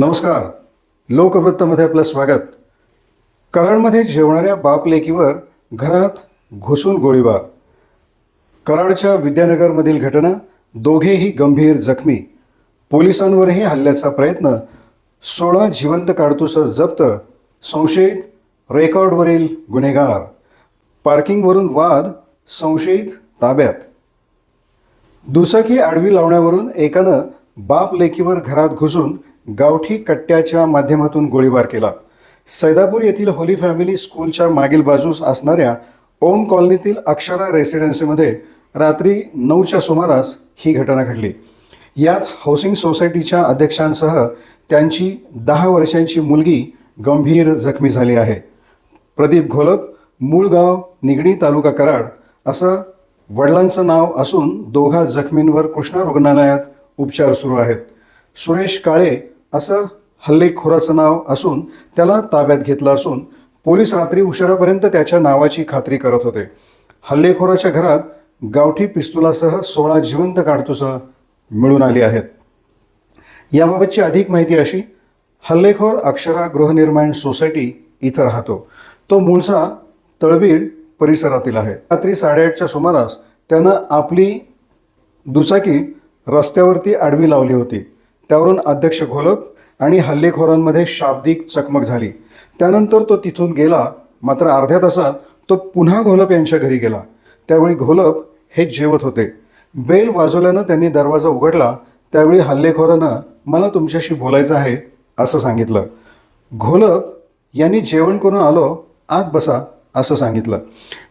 नमस्कार. लोकवृत्तमध्ये आपलं स्वागत. कराडमध्ये जेवणाऱ्या बापलेकीवर घरात घुसून गोळीबार. कराडच्या विद्यानगरमधील घटना दोघेही गंभीर जखमी. पोलिसांवरही हल्ल्याचा प्रयत्न सोळा जिवंत काडतुसं जप्त संशयित रेकॉर्डवरील गुन्हेगार. पार्किंगवरून वाद संशयित ताब्यात. दुचाकी आडवी लावण्यावरून एकानं बाप लेकीवर घरात घुसून गावठी कट्ट्याच्या माध्यमातून गोळीबार केला. सैदापूर येथील होली फॅमिली स्कूलच्या मागील बाजूस असणाऱ्या ओम कॉलनीतील अक्षरा रेसिडेन्सीमध्ये रात्री नऊच्या सुमारास ही घटना घडली. यात हाऊसिंग सोसायटीच्या अध्यक्षांसह त्यांची दहा वर्षांची मुलगी गंभीर जखमी झाली आहे. प्रदीप घोलप मूळ गाव निगडी तालुका कराड असं वडिलांचं नाव असून दोघा जखमींवर कृष्णा रुग्णालयात उपचार सुरू आहेत. सुरेश काळे असं हल्लेखोराचं नाव असून त्याला ताब्यात घेतलं असून पोलीस रात्री उशिरापर्यंत त्याच्या नावाची खात्री करत होते. हल्लेखोराच्या घरात गावठी पिस्तुलासह सोळा जिवंत काडतुसं मिळून आली आहेत. याबाबतची अधिक माहिती अशी हल्लेखोर अक्षरा गृहनिर्माण सोसायटी इथं राहतो. तो मूळचा तळबीड परिसरातील आहे. रात्री साडेआठच्या सुमारास त्यानं आपली दुचाकी रस्त्यावरती आडवी लावली होती. त्यावरून अध्यक्ष घोलप आणि हल्लेखोरांमध्ये शाब्दिक चकमक झाली. त्यानंतर तो तिथून गेला मात्र अर्ध्या तासात तो पुन्हा घोलप यांच्या घरी गेला. त्यावेळी घोलप हे जेवत होते. बेल वाजवल्यानं त्यांनी दरवाजा उघडला. त्यावेळी हल्लेखोरानं मला तुमच्याशी बोलायचं आहे असं सांगितलं. घोलप यांनी जेवण करून आलो आत बसा असं सांगितलं.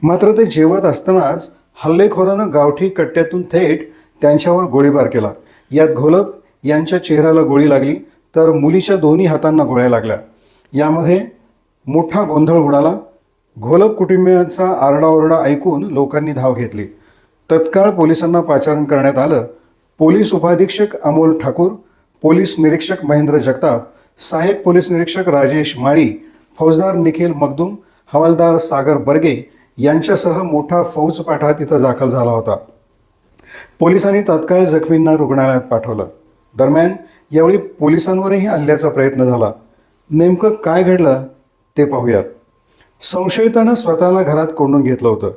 मात्र ते जेवत असतानाच हल्लेखोरानं गावठी कट्ट्यातून थेट त्यांच्यावर गोळीबार केला. यात घोलप यांच्या चेहऱ्याला गोळी लागली तर मुलीच्या दोन्ही हातांना गोळ्या लागल्या. यामध्ये मोठा गोंधळ उडाला. घोलप कुटुंबियांचा आरडाओरडा ऐकून लोकांनी धाव घेतली. तत्काळ पोलिसांना पाचारण करण्यात आलं. पोलीस उपाधीक्षक अमोल ठाकूर पोलीस निरीक्षक महेंद्र जगताप सहाय्यक पोलीस निरीक्षक राजेश माळी फौजदार निखिल मगदूम हवालदार सागर बर्गे यांच्यासह मोठा फौजपाठा तिथं दाखल झाला होता. पोलिसांनी तात्काळ जखमींना रुग्णालयात पाठवलं. दरम्यान यावेळी पोलिसांवरही हल्ल्याचा प्रयत्न झाला. नेमकं काय घडलं ते पाहूयात. संशयितानं स्वतःला घरात कोंडून घेतलं होतं.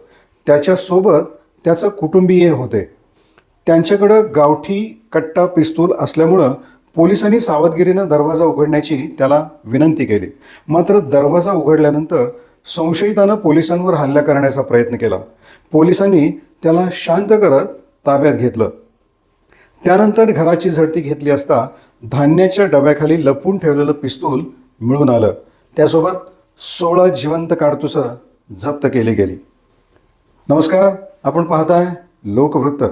त्याच्यासोबत त्याचं कुटुंबीय होते. त्यांच्याकडं गावठी कट्टा पिस्तूल असल्यामुळं पोलिसांनी सावधगिरीनं दरवाजा उघडण्याची त्याला विनंती केली. मात्र दरवाजा उघडल्यानंतर संशयितानं पोलिसांवर हल्ला करण्याचा प्रयत्न केला. पोलिसांनी त्याला शांत करत ताब्यात घेतलं. त्यानंतर घराची झडती घेतली असता धान्याच्या डब्याखाली लपून ठेवलेलं पिस्तूल मिळून आलं. त्यासोबत सोळा जिवंत काडतुसं जप्त केली गेली. नमस्कार आपण पाहताय लोकवृत्त.